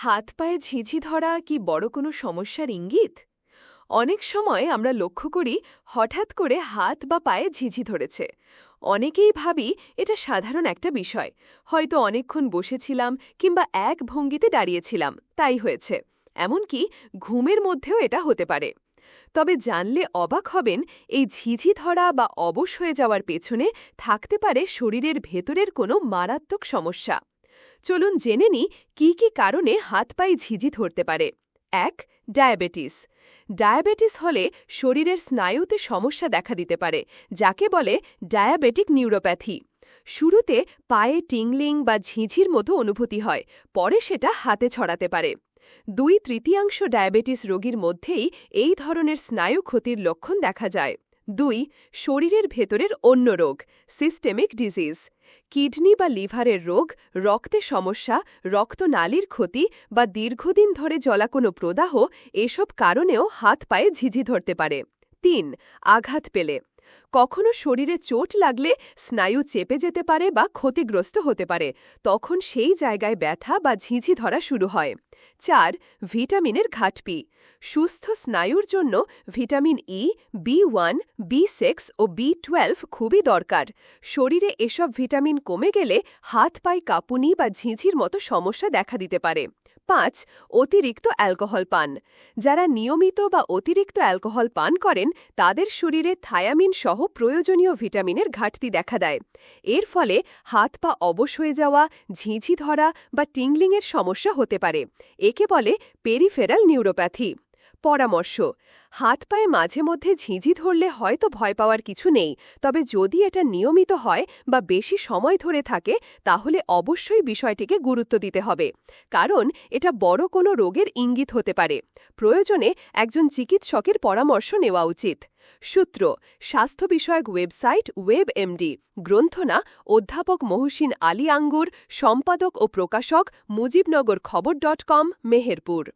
হাত পায়ে ঝিঝি ধরা কি বড় কোনো সমস্যার ইঙ্গিত? অনেক সময় আমরা লক্ষ্য করি হঠাৎ করে হাত বা পায়ে ঝিঝি ধরেছে। অনেকেই ভাবি এটা সাধারণ একটা বিষয়। হয়তো অনেকক্ষণ বসেছিলাম কিংবা এক ভঙ্গিতে দাঁড়িয়েছিলাম, তাই হয়েছে। এমনকি ঘুমের মধ্যেও এটা হতে পারে। তবে জানলে অবাক হবেন এই ঝিঝি ধরা বা অবশ হয়ে যাওয়ার পেছনে থাকতে পারে শরীরের ভেতরের কোনো মারাত্মক সমস্যা। চলুন জেনে নিই কী কী কারণে হাত পায়ে ঝিঝি ধরতে পারে। এক, ডায়াবেটিস। ডায়াবেটিস হলে শরীরের স্নায়ুতে সমস্যা দেখা দিতে পারে, যাকে বলে ডায়াবেটিক নিউরোপ্যাথি। শুরুতে পায়ে টিংলিং বা ঝিঝির মতো অনুভূতি হয়, পরে সেটা হাতে ছড়াতে পারে। দুই, তৃতীয়াংশ ডায়াবেটিস রোগীর মধ্যেই এই ধরনের স্নায়ু ক্ষতির লক্ষণ দেখা যায়। দুই, শরীরের ভেতরের অন্য রোগ সিস্টেমিক ডিজিজ কিডনি বা লিভারের রোগ, রক্তে সমস্যা, রক্তনালীর ক্ষতি বা দীর্ঘদিন ধরে জলা কোনো প্রদাহ, এসব কারণেও হাত পায়ে ঝিঝি ধরতে পারে। তিন, আঘাত পেলে। কখনো শরীরে চোট লাগলে স্নায়ু চেপে যেতে পারে বা ক্ষতিগ্রস্ত হতে পারে। তখন সেই জায়গায় ব্যথা বা ঝিঝি ধরা শুরু হয়। চার, ভিটামিনের ঘাটপি সুস্থ স্নায়ুর জন্য vitamin E B one B six ও বি টুয়েলভ খুবই দরকার। শরীরে এসব ভিটামিন কমে গেলে হাত পায়ে কাঁপুনি বা ঝিঝির মতো সমস্যা দেখা দিতে পারে। পাঁচ, অতিরিক্ত অ্যালকোহল পান। যারা নিয়মিত বা অতিরিক্ত অ্যালকোহল পান করেন, তাদের শরীরে থায়ামিন সহ প্রয়োজনীয় ভিটামিনের ঘাটতি দেখা দেয়। এর ফলে হাত পা অবশ হয়ে যাওয়া, ঝিঁঝি ধরা বা টিংলিংয়ের সমস্যা হতে পারে। একে বলে পেরিফেরাল নিউরোপ্যাথি। পরামর্শ। হাত পায়ে মাঝে মধ্যে ঝিঁঝি ধরলে হয়তো ভয় পাওয়ার কিছু নেই, তবে যদি এটা নিয়মিত হয় বা বেশি সময় ধরে থাকে, তাহলে অবশ্যই বিষয়টিকে গুরুত্ব দিতে হবে। কারণ এটা বড় কোনো রোগের ইঙ্গিত হতে পারে। প্রয়োজনে একজন চিকিৎসকের পরামর্শ নেওয়া উচিত। সূত্র, স্বাস্থ্য বিষয়ক ওয়েবসাইট ওয়েব এমডি গ্রন্থনা, অধ্যাপক মহসিন আলী আঙ্গুর, সম্পাদক ও প্রকাশক মুজিবনগর খবর ডট কম, মেহেরপুর।